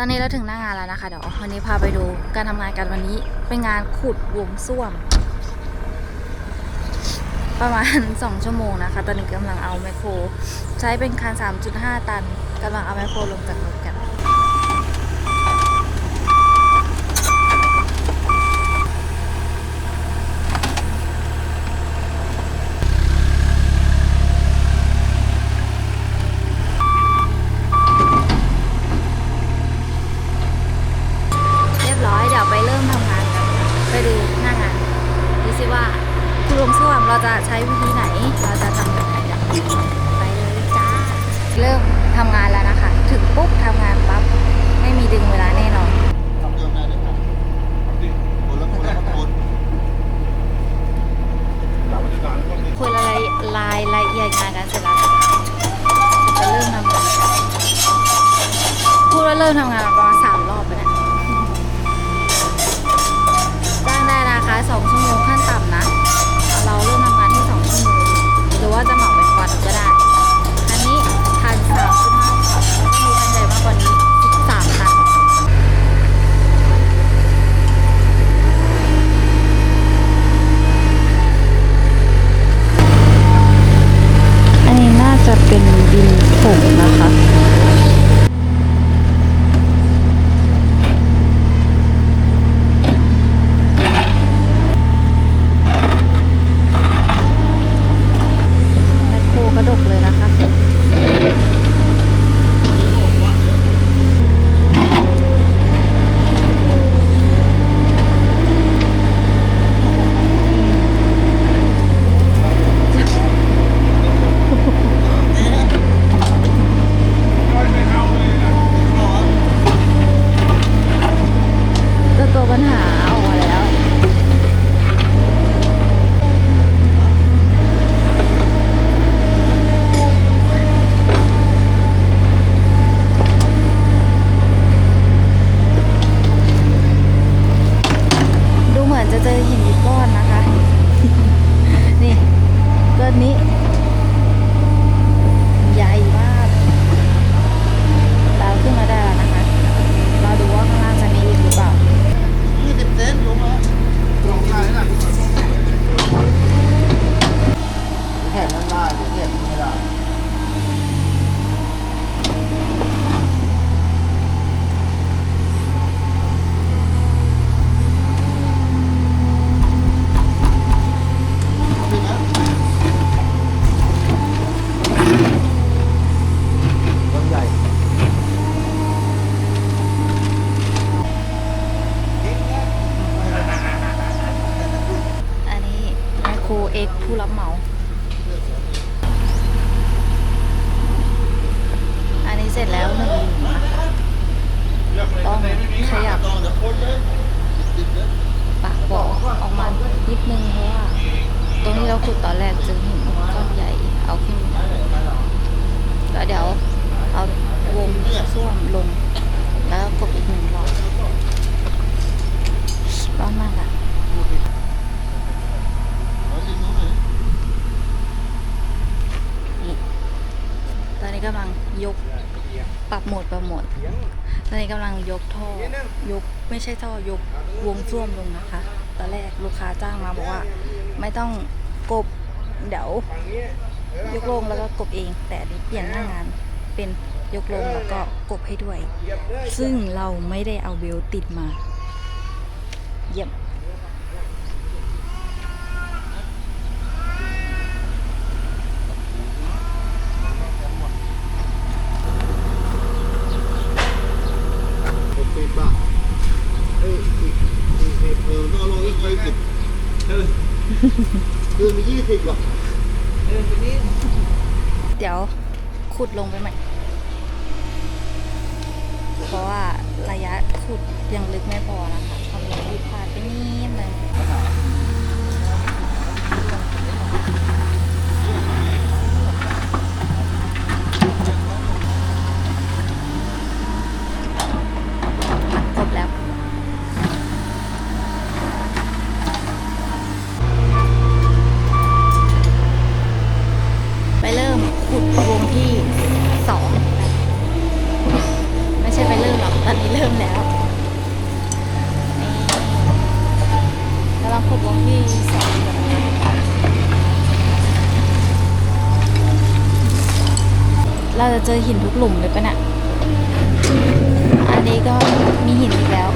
อนนี้เราถึงหน้างานแล้วนะคะ เดี๋ยววันนี้พาไปดูการทำงานกันวันนี้ เป็นงานขุดวงส้วม ประมาณ 2 ชั่วโมงนะคะ ตอนนี้กำลังเอาแมคโคร ใช้เป็นคัน 3.5 ตันกำลังเอาแมคโครลงจากรถกัน เรียบร้อยเดี๋ยวไปเริ่มทำงานกันค่ะไปดูหน้างานดูสิว่า คุณลงส้วมเราจะใช้วิธีไหน เราจะทำแบบไหนกันไปเลยจ้า เริ่มทำงานแล้วนะคะ ถึงปุ๊บทำงานปั๊บ ไม่มีดึงเวลาแน่นอน ทำเดิมได้เลยครับคนละคนละคนคุยรายรายละเอียดงานกันเสร็จแล้วนะคะจะเริ่มทำงานกันพูดว่าเริ่มทำงานมาประมาณสามรอบไปแล้วจ้างได้นะคะสองชั่วโมงขั้นต่ำนะ รือว่าจะเหมาเป็นวันก็ได้ ขุดตอนแรกเจอหินก้อนใหญ่เอาขึ้นแล้วเดี๋ยวเอาวงส้วมลง แล้วกดอีกหนึ่งรอบร้อนมากอะตอนนี้กำลังยกปรับโหมดปรับโหมดตอนนี้กำลังยกท่อยกไม่ใช่ท่อยกวงส้วมลงนะคะตอนแรกลูกค้าจ้างมาบอกว่า ไม่ต้อง กบเดี๋ยวยกลงแล้วก็กบเอง แต่อันนี้เปลี่ยนหน้างานเป็นยกลงแล้วก็กบให้ด้วย ซึ่งเราไม่ได้เอาเบลติดมา เยี่ยมหกสิบบาทเออ กอีกอีกเออต้องเอาลงอีกยี่สิบหรอมียี่สิบว่เดี๋ยวขุดลงไปใหม่ เพราะว่าระยะขุดยังลึกไม่พอนะคะทำให้ผิดพลาดไปนิดนึง เราจะเจอหินทุกหลุมเลยปะนะ่ยอันนี้ก็มีหินอีกแล้ว